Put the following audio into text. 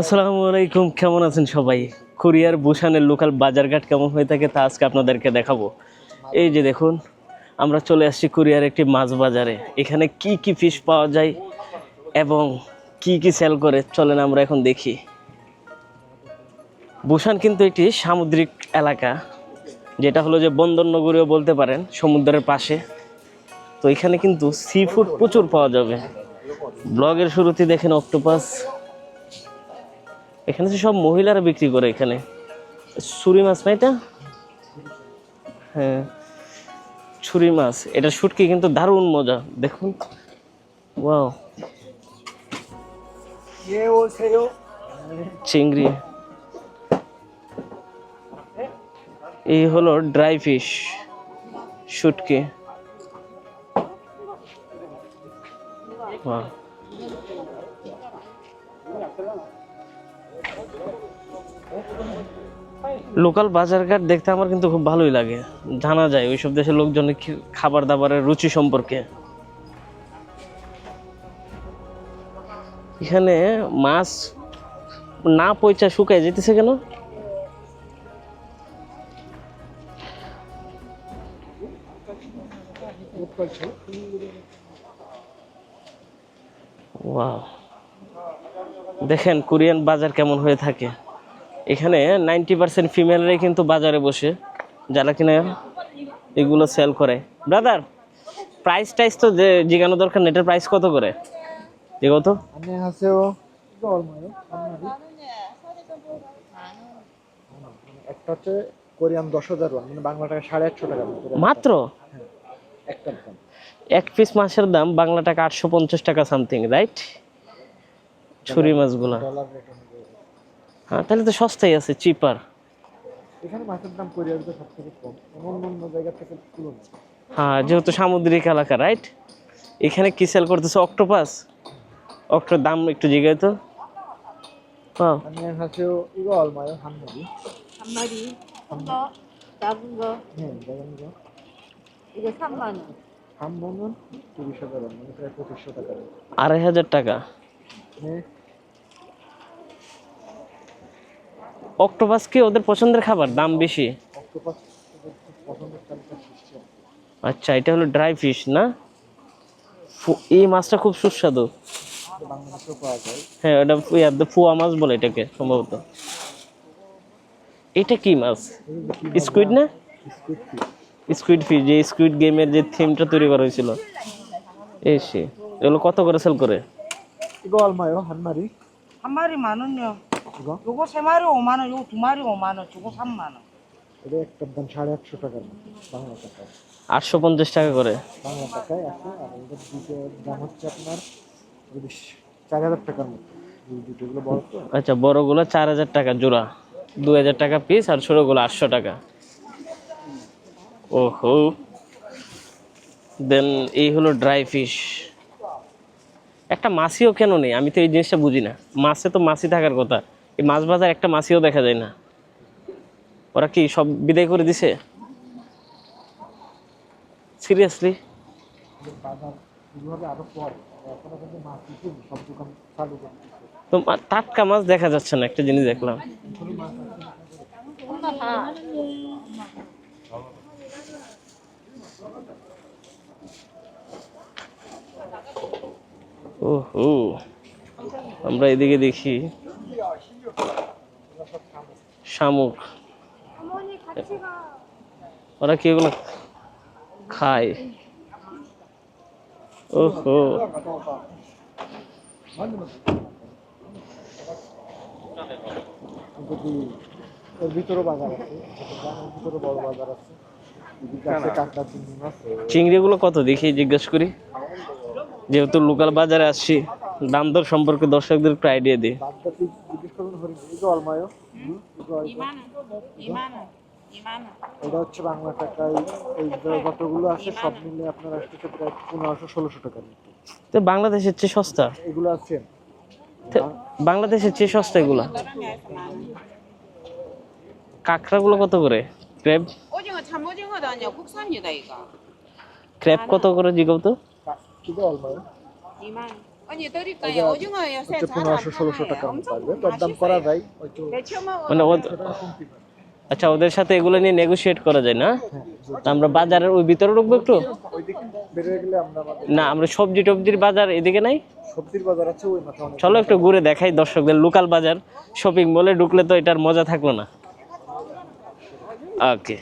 আসসালামু আলাইকুম, কেমন আছেন সবাই? কোরিয়ার বুসানের লোকাল বাজারঘাট কেমন হয়ে থাকে তা আজকে আপনাদেরকে দেখাবো। এই যে দেখুন, আমরা চলে আসছি কোরিয়ার একটি মাছ বাজারে। এখানে কি কি ফিশ পাওয়া যায় এবং কি কি সেল করে, চলেন আমরা এখন দেখি। বুসান কিন্তু একটি সামুদ্রিক এলাকা, যেটা হলো যে বন্দর নগরীও বলতে পারেন, সমুদ্রের পাশে। তো এখানে কিন্তু সি ফুড প্রচুর পাওয়া যাবে। ব্লগের শুরুতে দেখেন অক্টোপাস এখানে তো সব মহিলারা বিক্রি করে এখানে। ছুরি মাছ না এটা? হ্যাঁ ছুরি মাছ। এটা শুটকি কিন্তু দারুণ মজা দেখুন। ওয়াও। চিংড়ি। এই হলো ড্রাই ফিশ শুটকি। ওয়াও। লোকাল বাজারঘাট দেখতে আমার কিন্তু খুব ভালোই লাগে। জানা যায়, ওইসব দেশের লোকজনের খাবার দাবারের রুচি সম্পর্কে। এখানে মাছ না পয়সা শুকায় যেতেছে কেন? ওয়াও দেখেন কোরিয়ান বাজার কেমন হয়ে থাকে। এখানে নাইনটি পার্সেন্ট ফিমেলরাই কিন্তু বাজারে বসে যারা কিনা এগুলো সেল করে। ব্রাদার প্রাইস টাইস তো জিগানো দরকার নেটের প্রাইস কত করে? কত? সাড়ে মাত্র? এক পিস মাছের দাম বাংলা টাকা আটশো পঞ্চাশ টাকা সামথিং রাইট ছুরি মাছগুলা। হ্যাঁ তাহলে তো সস্তাই আছে চিপার এখানে মাছের দাম সবথেকে কম। অন্য জায়গা থেকে হ্যাঁ যেহেতু সামুদ্রিক এলাকা রাইট এখানে কি সেল করতেছে? অক্টোপাস অক্টোর দাম একটু জিগায় তো। হ্যাঁ আড়াই হাজার টাকা। অক্টোপাস কি ওদের পছন্দের খাবার? দাম বেশি? আচ্ছা এটা হলো ড্রাই ফিশ না? এই মাছটা খুব সুস্বাদু। হ্যাঁ ইয়া- ফুয়া মাছ বলে এটাকে সম্ভবত। এটা কি মাছ? স্কুইড না? স্কুইড ফিশ যে স্কুইড গেমের যে থিমটা তৈরি করা হয়েছিল। এই সে এগুলো কত করে সেল করে? 이거 얼마요? 한 마리? 한 마리 만 원요. 이거? 요거 세 마리 5만 원, 요거 두 마리 5만 원, 저거 3만 원. এটা একটার দাম সাড়ে আটশো টাকার মতো বাংলা টাকায় আটশো পঞ্চাশ টাকা করে বাংলা টাকায় আছে আর এটার দুটোর দাম হচ্ছে আপনার যদি চার হাজার টাকার মতো দুই দুটোগুলো বড় তো আচ্ছা বড়গুলো চার হাজার টাকা জোড়া দু হাজার টাকা পিস আর ছোটোগুলো আটশো টাকা ওহো দেন এই হলো ড্রাই ফিশ একটা মাছিও কেন নেই? আমি তো এই জিনিসটা বুঝি না। মাছে তো মাছি থাকার কথা। এই মাছ বাজার একটা মাছিও দেখা যায় না। ওরা কি সব বিদায় করে দিছে? সিরিয়াসলি তো টাটকা মাছ দেখা যাচ্ছে না, একটা জিনিস দেখলাম। ওহো আমরা এদিকে দেখি। শামুক। ওরা কি এগুলো খায়? ওহো। ভিতরে বাজার আছে ভিতরে বড় বাজার আছে। এদিকে আছে কাঁকড়া চিংড়ি মাছ চিংড়িগুলো কত দেখি জিজ্ঞেস করি। যেহেতু লোকাল বাজারে আসছি দাম দর সম্পর্কে দর্শকদের একটু আইডিয়া দিই। এটা হচ্ছে আছে? সব মিলিয়ে আপনার ষোলোশো টাকা তো বাংলাদেশের চেয়ে সস্তা? এগুলো আছে? বাংলাদেশের চেয়ে সস্তা কাঁকড়াগুলো কত করে? ক্র্যাব? কত করে জিগাও তো? 이거 얼마요? 2만 원. 어 언니 드릴까요? 오징어 요새 হচ্ছে 잘안 পনেরোশো ষোলোশো 팔아요. টাকার মতো 엄청 আসবে দরদাম করা 맛있어요. যায় হয়তো 데쳐 মানে 먹어. ওদ- আচ্ছা ওদের সাথে এগুলো নিয়ে নেগোশিয়েট করা যায় না তা আমরা বাজারের ওই ভিতরে ঢুকবো একটু ওইদিকে বেরিয়ে গেলে আমরা আমাদের না আমরা সবজি টবজির বাজার এদিকে নাই সবজির বাজার আছে ওই মাথা অনেক চলো একটু ঘুরে দেখাই দর্শকদের লোকাল বাজার শপিং মলে ঢুকলে তো এটার মজা থাকলো না ওকে